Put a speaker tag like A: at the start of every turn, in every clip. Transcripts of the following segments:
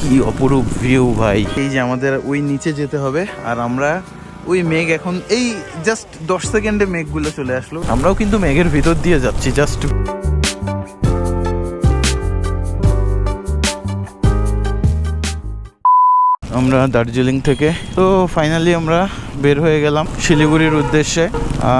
A: কি অপরূপ ভিউ ভাই। এই যে আমাদের ওই নিচে যেতে হবে, আর আমরা ওই মেঘ এখন এই জাস্ট দশ সেকেন্ডে মেঘগুলো চলে আসলো। আমরাও কিন্তু মেঘের ভিতর দিয়ে যাচ্ছি জাস্ট আমরা দার্জিলিং থেকে। তো ফাইনালি আমরা বের হয়ে গেলাম শিলিগুড়ির উদ্দেশ্যে।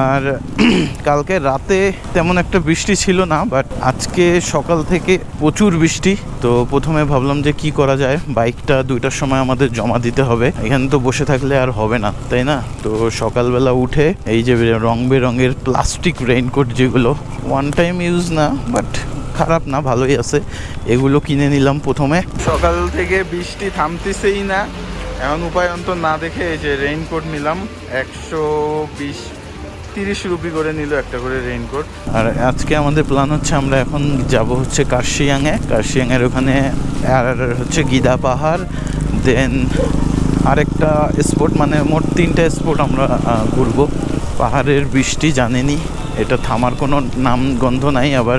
A: আর কালকে রাতে তেমন একটা বৃষ্টি ছিল না বাট আজকে সকাল থেকে প্রচুর বৃষ্টি। তো প্রথমে ভাবলাম যে কি করা যায়? বাইকটা দুইটার সময় আমাদের জমা দিতে হবে। এখানে তো বসে থাকলে আর হবে না, তাই না? তো সকালবেলা উঠে এই যে রং বেরঙের প্লাস্টিক রেইনকোট যেগুলো ওয়ান টাইম ইউজ না বাট খারাপ না ভালোই আছে। এগুলো কিনে নিলাম প্রথমে। সকাল থেকে বৃষ্টি থামতেছেই না। এমন উপায় অন্তর না দেখে এই যে রেইনকোট নিলাম। একশো বিশ তিরিশ রুপি করে নিল একটা করে রেইনকোট আর আজকে আমাদের প্ল্যান হচ্ছে আমরা এখন যাব হচ্ছে কার্শিয়াংয়ে। কার্শিয়াংয়ের ওখানে আর হচ্ছে গিদা পাহাড় দেন আরেকটা স্পট মানে মোট তিনটা স্পট আমরা ঘুরবো। পাহাড়ের বৃষ্টি জানেনি। এটা থামার কোনো নাম গন্ধ নাই, আবার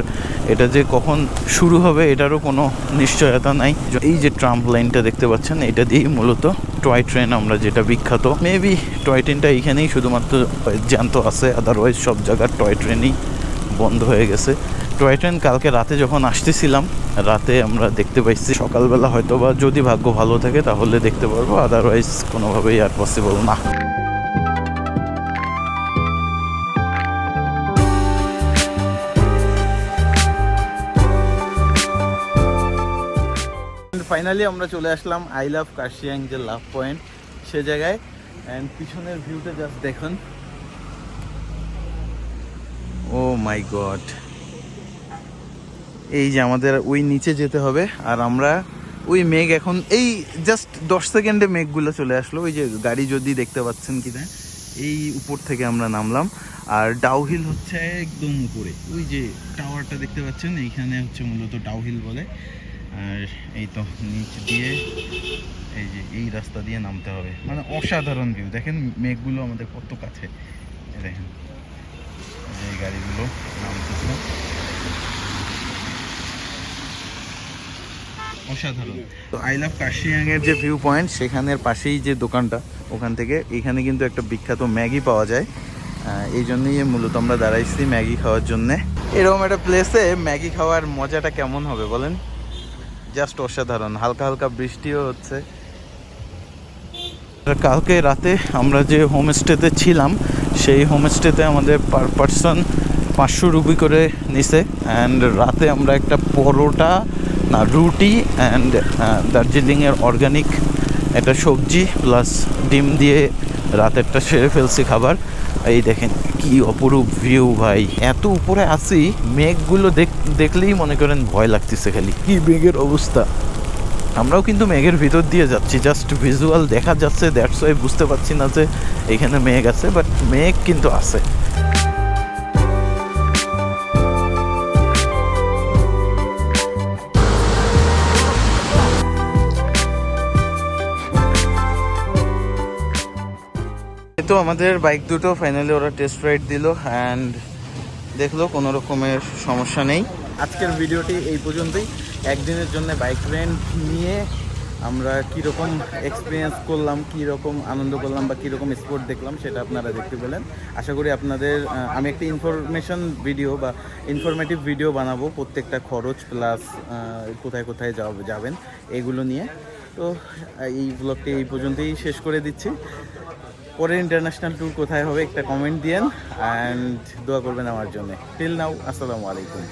A: এটা যে কখন শুরু হবে এটারও কোনো নিশ্চয়তা নাই। এই যে ট্রাম্প লাইনটা দেখতে পাচ্ছেন, এটা দিয়েই মূলত টয় ট্রেন আমরা যেটা বিখ্যাত। মেবি টয় ট্রেনটা এইখানেই শুধুমাত্র জ্যান্ত আছে আদারওয়াইজ সব জায়গার টয় ট্রেনই বন্ধ হয়ে গেছে। টয় ট্রেন কালকে রাতে যখন আসতেছিলাম, রাতে আমরা দেখতে পাইছি সকালবেলা হয়তো বা যদি ভাগ্য ভালো থাকে তাহলে দেখতে পারব আদারওয়াইজ কোনোভাবেই আর পসিবল না। ফাইনালি আমরা চলে আসলাম আই লাভ কার্শিয়াং যে লাভ পয়েন্ট সে জায়গায়। অ্যান্ড পিছনের ভিউটা জাস্ট দেখুন। ও মাই গড এই যে আমাদের ওই নিচে যেতে হবে, আর আমরা ওই মেঘ এখন, এই জাস্ট দশ সেকেন্ডে মেঘগুলো চলে আসলো। ওই যে গাড়ি যদি দেখতে পাচ্ছেন কি না, এই উপর থেকে আমরা নামলাম। আর ডাউহিল হচ্ছে একদম উপরে। ওই যে টাওয়ারটা দেখতে পাচ্ছেন, এইখানে হচ্ছে মূলত ডাউহিল বলে। আর এই তো নিচ দিয়ে এই যে এই রাস্তা দিয়ে নামতে হবে। মানে অসাধারণ ভিউ দেখেন মেঘগুলো আমাদের কত কাছে। দেখেন, এই গাড়িগুলো নামতেছে। অসাধারণ। তো আই লাভ কার্শিয়াং এর যে ভিউ পয়েন্ট সেখানের পাশেই যে দোকানটা, ওখান থেকে এখানে কিন্তু একটা বিখ্যাত ম্যাগি পাওয়া যায়। এই জন্যই মূলত আমরা দাঁড়াইছি ম্যাগি খাওয়ার জন্যে। এরকম একটা প্লেসে ম্যাগি খাওয়ার মজাটা কেমন হবে বলেন? জাস্ট অসাধারণ, হালকা হালকা বৃষ্টিও হচ্ছে। কালকে রাতে আমরা যে হোমস্টেতে ছিলাম, সেই হোমস্টেতে আমাদের পার পার্সন পাঁচশো রুপি করে নিছে অ্যান্ড রাতে আমরা একটা পরোটা, না, রুটি অ্যান্ড দার্জিলিংয়ের অর্গানিক একটা সবজি প্লাস ডিম দিয়ে রাতেরটা সেরে ফেলছি খাবার। এই দেখেন কি অপরূপ ভিউ ভাই। এত উপরে আছি, মেঘগুলো দেখ- দেখলেই মনে করেন ভয় লাগতেছে খালি। কি মেঘের অবস্থা। আমরাও কিন্তু মেঘের ভিতর দিয়ে যাচ্ছি। জাস্ট ভিজুয়াল দেখা যাচ্ছে দ্যাটস ওয়াই বুঝতে পারছি না যে এখানে মেঘ আছে বাট মেঘ কিন্তু আছে। তো আমাদের বাইক দুটো ফাইনালি ওরা টেস্ট রাইড দিল অ্যান্ড দেখল কোনো রকমের সমস্যা নেই। আজকের ভিডিওটি এই পর্যন্তই। একদিনের জন্য বাইক রেন্ট নিয়ে আমরা কীরকম এক্সপিরিয়েন্স করলাম, কীরকম আনন্দ করলাম বা কীরকম স্পোর্ট দেখলাম সেটা আপনারা দেখতে পেলেন। আশা করি আপনাদের আমি একটা ইনফরমেশন ভিডিও বা ইনফরমেটিভ ভিডিও বানাবো প্রত্যেকটা খরচ প্লাস কোথায় কোথায় যাব- যাবেন, এগুলো নিয়ে। তো, এই ব্লগটি এই পর্যন্তই শেষ করে দিচ্ছি। পরে ইন্টারন্যাশনাল ট্যুর কোথায় হবে, একটা কমেন্ট দিয়েন অ্যান্ড দোয়া করবেন আমার জন্য। টিল নাও আসসালামু আলাইকুম।